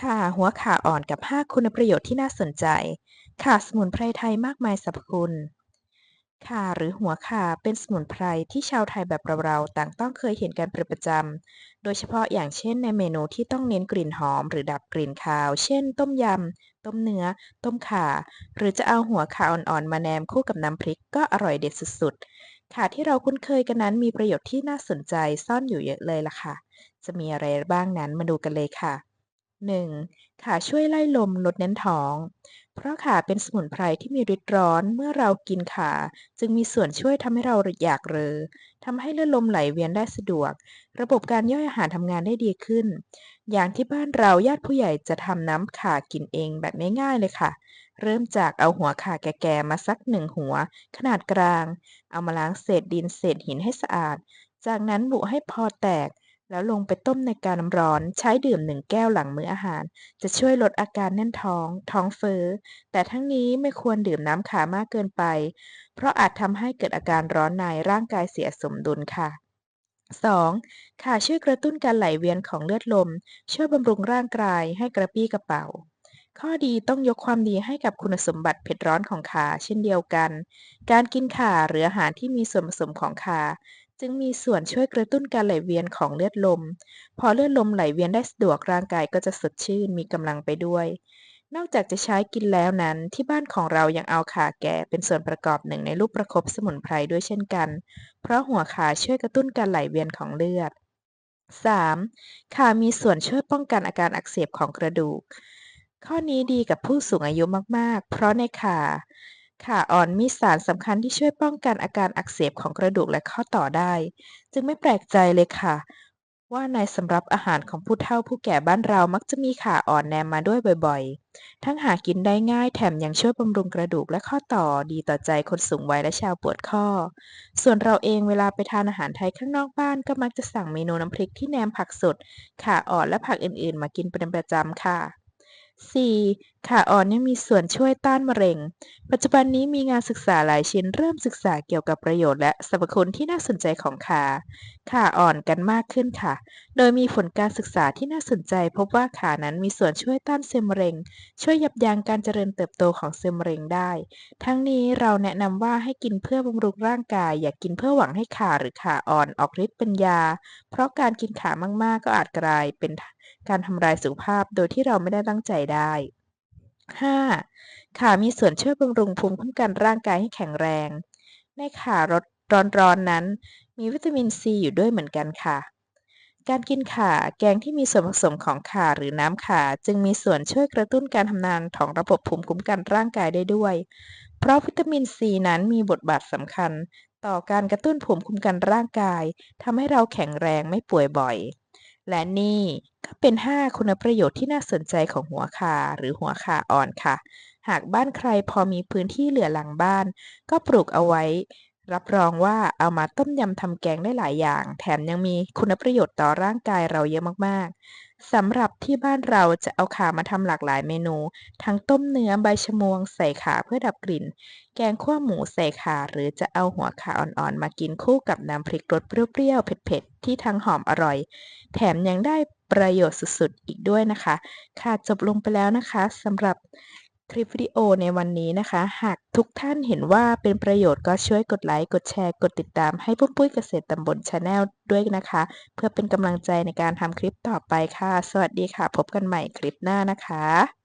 ค่ะ หัวข่าอ่อนกับ 5 คุณประโยชน์ที่น่าสนใจข่าสมุนไพรไทยมากมายสรรพคุณข่าหรือหัวข่าเป็นสมุนไพรที่ชาวไทยแบบเราๆต่างต้องเคยเห็นกันเป็นประจำ โดยเฉพาะอย่างเช่นในเมนูที่ต้องเน้นกลิ่นหอม หรือดับกลิ่นคาว เช่น ต้มยำ ต้มเนื้อ ต้มข่า หรือจะเอาหัวข่าอ่อนๆ มาแนมคู่กับน้ำพริกก็อร่อยเด็ดสุดๆข่าที่เราคุ้นเคยกันนั้นมีประโยชน์ที่น่าสนใจซ่อนอยู่เยอะเลยล่ะค่ะ จะมีอะไรบ้างนั้นมาดูกันเลยค่ะ 1. ข่าช่วยไล่ลมลดแน่นท้อง เพราะขาเป็นสมุนไพรที่มีฤทธิ์ร้อน เมื่อเรากินขาจึงมีส่วนช่วยทำให้เราอยากเรอทำให้เลือดลมไหลเวียนได้สะดวก ระบบการย่อยอาหารทำงานได้ดีขึ้น อย่างที่บ้านเราญาติผู้ใหญ่จะทำน้ำขากินเองแบบง่ายๆเลยค่ะ เริ่มจากเอาหัวขาแก่ๆมาสักหนึ่งหัว ขนาดกลาง เอามาล้างเศษดินเศษหินให้สะอาด จากนั้นบุให้พอแตก แล้วลงไปต้มในการน้ำร้อน ใช้ดื่ม1แก้วหลังมื้ออาหาร จะช่วยลดอาการแน่นท้อง ท้องเฟ้อ แต่ทั้งนี้ไม่ควรดื่มน้ำขามากเกินไป เพราะอาจทำให้เกิดอาการร้อนในร่างกายเสียสมดุลค่ะ 2. ข่าช่วยกระตุ้นการไหลเวียนของเลือดลม ช่วยบำรุงร่างกายให้กระปรี้กระเปร่าข้อดีต้องยกความดีให้กับคุณสมบัติเผ็ดร้อนของขาเช่นเดียวกัน การกินข่าหรืออาหารที่มีส่วนผสมของข่า จึงมีส่วนช่วยกระตุ้นการไหลเวียนของเลือดลม พอเลือดลมไหลเวียนได้สะดวกร่างกายก็จะสดชื่นมีกำลังไปด้วย นอกจากจะใช้กินแล้วนั้น ที่บ้านของเรายังเอาขาแก่เป็นส่วนประกอบหนึ่งในลูกประคบสมุนไพรด้วยเช่นกัน เพราะหัวขาช่วยกระตุ้นการไหลเวียนของเลือด 3. ขามีส่วนช่วยป้องกันอาการอักเสบของกระดูก ข้อนี้ดีกับผู้สูงอายุมากๆ เพราะในขา ข่าอ่อนมีสารสำคัญที่ช่วยป้องกันอาการอักเสบของกระดูกและข้อต่อได้ จึงไม่แปลกใจเลยค่ะ ว่าในสำรับอาหารของผู้เฒ่าผู้แก่บ้านเรามักจะมีข่าอ่อนแนมมาด้วยบ่อยๆ ทั้งหากินได้ง่ายแถมยังช่วยบำรุงกระดูกและข้อต่อดีต่อใจคนสูงวัยและชาวปวดข้อ ส่วนเราเองเวลาไปทานอาหารไทยข้างนอกบ้านก็มักจะสั่งเมนูน้ำพริกที่แนมผักสดข่าอ่อนและผักอื่นๆ มากินเป็นประจำค่ะ 4. ขาอ่อนยังมีส่วนช่วยต้านมะเร็ง ปัจจุบันนี้มีงานศึกษาหลายชิ้นเริ่มศึกษาเกี่ยวกับประโยชน์และสรรพคุณที่น่าสนใจของขาขาอ่อนกันมากขึ้นค่ะ โดยมีผลการศึกษาที่น่าสนใจ พบว่าขานั้นมีส่วนช่วยต้านเซลล์มะเร็ง ช่วยยับยั้งการเจริญเติบโตของเซลล์มะเร็งได้ ทั้งนี้เราแนะนำว่าให้กินเพื่อบำรุงร่างกาย อย่ากกินเพื่อหวังให้ขาหรือขาอ่อนออกฤทธิ์เป็นยา เพราะการกินขามากๆ ก็อาจกลายเป็น การทำลายสุขภาพโดยที่เราไม่ได้ตั้งใจได้ 5. ข่ามีส่วนช่วยบำรุงภูมิคุ้มกันร่างกายให้แข็งแรง ในข่ารสร้อนๆนั้น มีวิตามินซีอยู่ด้วยเหมือนกันค่ะ การกินข่าแกงที่มีส่วนผสมของข่าหรือน้ำข่าจึงมีส่วนช่วยกระตุ้นการทำงานของระบบภูมิคุ้มกันร่างกายได้ด้วย เพราะวิตามินซีนั้นมีบทบาทสำคัญ ต่อการกระตุ้นภูมิคุ้มกันร่างกายทำให้เราแข็งแรงไม่ป่วยบ่อย และนี่ ก็เป็น 5 คุณประโยชน์ที่น่าสนใจของหัวขาหรือหัวขาอ่อนค่ะ หากบ้านใครพอมีพื้นที่เหลือหลังบ้าน ก็ปลูกเอาไว้ รับรองว่าเอามาต้มยำทำแกงได้หลายอย่าง แถมยังมีคุณประโยชน์ต่อร่างกายเราเยอะมากๆสำหรับที่บ้านเราจะเอาขามาทำหลากหลายเมนู ทั้งต้มเนื้อใบชะมวงใส่ขาเพื่อดับกลิ่น แกงคั่วหมูใส่ขา หรือจะเอาหัวขาอ่อนๆ มากินคู่กับน้ำพริกรสเปรี้ยวๆเผ็ดๆที่ทั้งหอมอร่อย แถมยังได้ประโยชน์สุดๆอีกด้วยนะคะ ค่ะจบลงไปแล้วนะคะสำหรับ คลิปวิดีโอในวันนี้นะคะ หากทุกท่านเห็นว่าเป็นประโยชน์ก็ช่วยกดไลค์กดแชร์ กดติดตามให้ปุ้มปุ้ยเกษตรตำบลชาแนลด้วยนะคะ เพื่อเป็นกำลังใจในการทำคลิปต่อไปค่ะ สวัสดีค่ะ พบกันใหม่คลิปหน้านะคะ